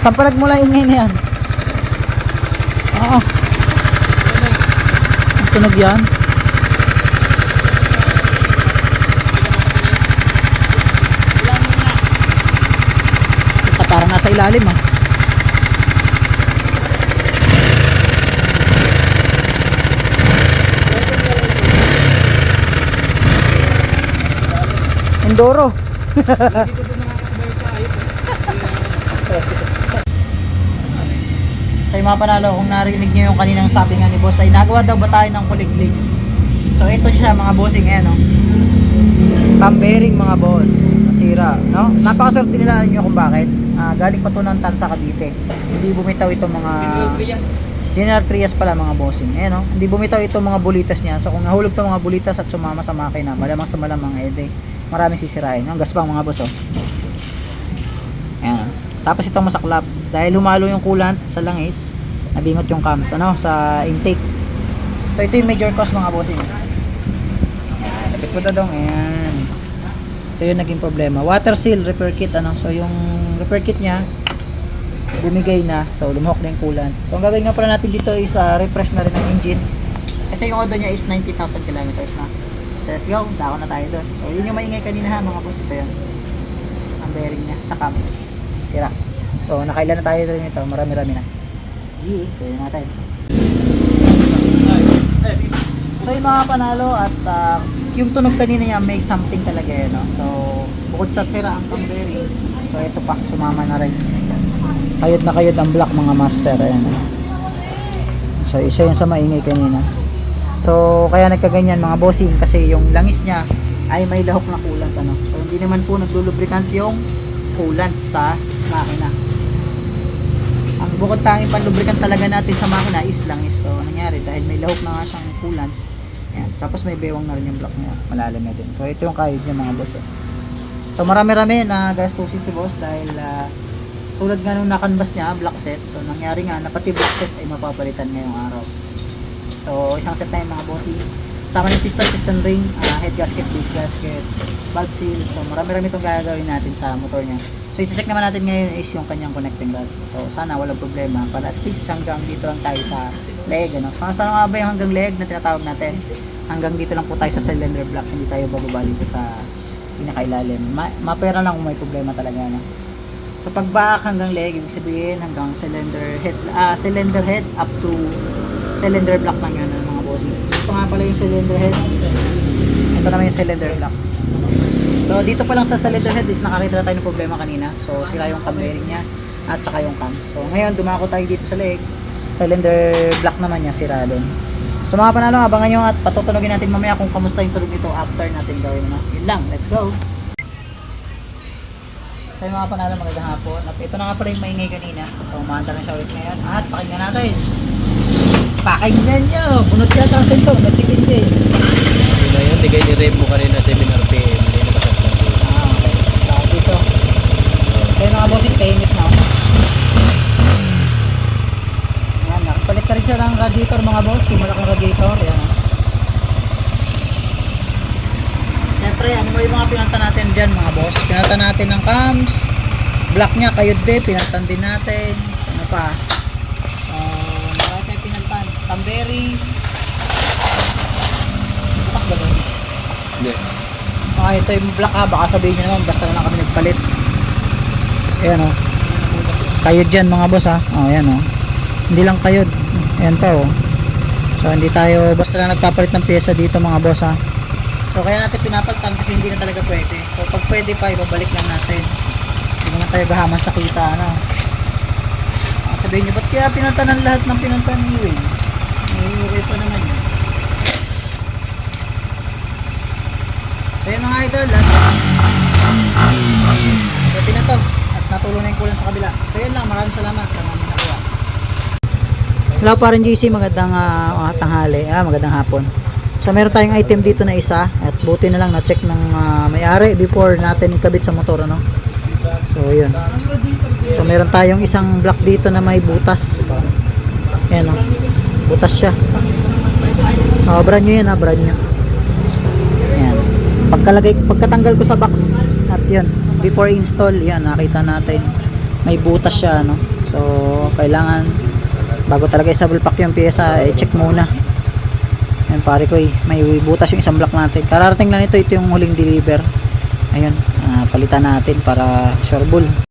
Saan pa nagmula ingay na yan? Oo. Ang tunog yan. Ito parang nasa ilalim ah. Endoro. Sa mga panalo, kung narinig nyo yung kaninang sabi nga ni boss, ay nagawa daw ba tayo ng kuliglig? So ito siya mga bossing, ayan o. Tambering mga boss, nasira, no? Napakaswerte nila nyo kung bakit. Ah, galing pa to ng Tansa Cavite. Hindi bumitaw itong mga... General Trias pala mga bossing. Ayan o, hindi bumitaw itong mga bulitas niya. So kung nahulog itong mga bulitas at sumama sa makina, malamang sa malamang ede, maraming sisirain. Ang gaspang mga boss o. Ayan. Tapos itong masaklap. Dahil humalo yung coolant sa langis, nabingot yung cams ano, sa intake. So ito yung major cause mga bossing. Ayan. Lapit ko na dong. Ayan. Ito yung naging problema. Water seal repair kit. Ano? So yung repair kit niya, bumigay na. So lumuhok na yung coolant. So ang gagawin nga pala natin dito is uh, refresh na rin ng engine. Kasi yung odo niya is 90,000 kilometers na. So let's go. Dako na tayo doon. So yun yung maingay kanina ha mga boss. Ito yun. Ang bearing niya sa cams. Sira. So nakailan na tayo rin ito. Marami-rami na. Sige, pwede natin. So yung mga panalo at ah, yung tunog kanina niya may something talaga yun. No? So bukod sa sira ang bearing. So ito pa, sumama na rin. Kayod na kayod ang block mga master. Ayan. So isa yun sa maingay kanina. So kaya nagkaganyan mga bossing kasi yung langis niya ay may lahok na coolant ano. So hindi naman po naglulubricant yung coolant sa makina. Bukod tanging panlubricant talaga natin sa makina is langis. So nangyari dahil may lahok na nga siyang coolant. Ayan. Tapos may bewang na rin yung block niya. Malalim na din. So ito yung kayod niya mga boss. oh. So marami-rami na gastusin si boss dahil ah, tulad nga nung nakanvas niya, black set. So nangyari nga na pati black set ay mapapalitan ngayong araw. So isang set na yung mga bossy. Sama yung piston, piston ring, ah, head gasket, base gasket, valve seal. So marami-rami itong gagawin natin sa motor niya. So i-check naman natin ngayon is yung kanyang connecting rod. So sana walang problema. Para at least hanggang dito lang tayo sa leg. Ano? Para saan nga ba yung hanggang leg na tinatawag natin? Hanggang dito lang po tayo sa cylinder block. Hindi tayo bababa dito sa pinakailalim. Ma mapera lang kung may problema talaga. No? So pag back hanggang leg, ibig sabihin hanggang cylinder head, ah, cylinder head up to cylinder block lang yan ano, bossing. Ito nga pala yung cylinder head. Ito naman yung cylinder block. So dito pa lang sa cylinder head is nakakita na tayo ng problema kanina. So sila yung cam bearing niya at saka yung cam. So ngayon dumako tayo dito sa leg. Cylinder block naman niya sira doon. So mga panalo, abangan nyo at patutunogin natin mamaya kung kamusta yung tunog nito after natin gawin. No? Yun lang, let's go! So yung mga panalo, magandang hapon. Ito na nga pala yung maingay kanina. So umaanda na siya ulit ngayon. At pakinggan natin. Pakinggan nyo! Bunot yata ang sensor, na-check engine. Hindi na yun, ligay ni Rem mo kanina 7 RPM. Hindi na kasasya. Ah, okay. So dito. Kaya bossing, tahimik na ako. Ayan, nakapalit ka rin siya ng radiator mga boss. Yung malaking radiator. Ayan. ah. Siyempre, ano ba yung mga pinanta natin dyan mga boss? Pinanta natin ng cams. Black niya, kayod din. Pinantan din natin. Ano pa? So, marami tayong pinantan. Tamberi. Bukas ba doon? Hindi. Okay, ito yung black ha. Baka sabihin nyo naman, basta na lang kami nagpalit. Ayan o. Oh. Kayod dyan mga boss ha. O, oh, ayan o. Oh. Hindi lang kayod. Ayan pa o. Oh. So, hindi tayo basta lang nagpapalit ng pyesa dito mga boss ha. So, kaya natin pinapalitan kasi hindi na talaga pwede. So, pag pwede pa, ibabalik lang natin. Hindi naman tayo gahaman sa kita, ano. Ah, sabihin nyo, ba't kaya pinantanan lahat ng pinantan ni Wayne? Okay pa naman yun. So yun mga idol, at pwede na to. At natulong na yung kulang sa kabila. So yun lang, maraming salamat sa mga nakuha. Hello parin GC, magandang uh, tanghali, ah, magandang hapon. So meron tayong item dito na isa at buti na lang na-check ng ah, may-ari before natin ikabit sa motor ano. So yun. So meron tayong isang block dito na may butas. Ayan o. Butas siya. Oh, brand new yan ha, brand new. Ayan. Pagkalagay, pagkatanggal ko sa box at yun, before install, yan, nakita natin may butas siya no so kailangan bago talaga isabal pack yung pyesa i-check muna Ayan pare ko eh, may butas yung isang block natin kararating lang ito ito yung huling deliver ayun ah, palitan natin para sureball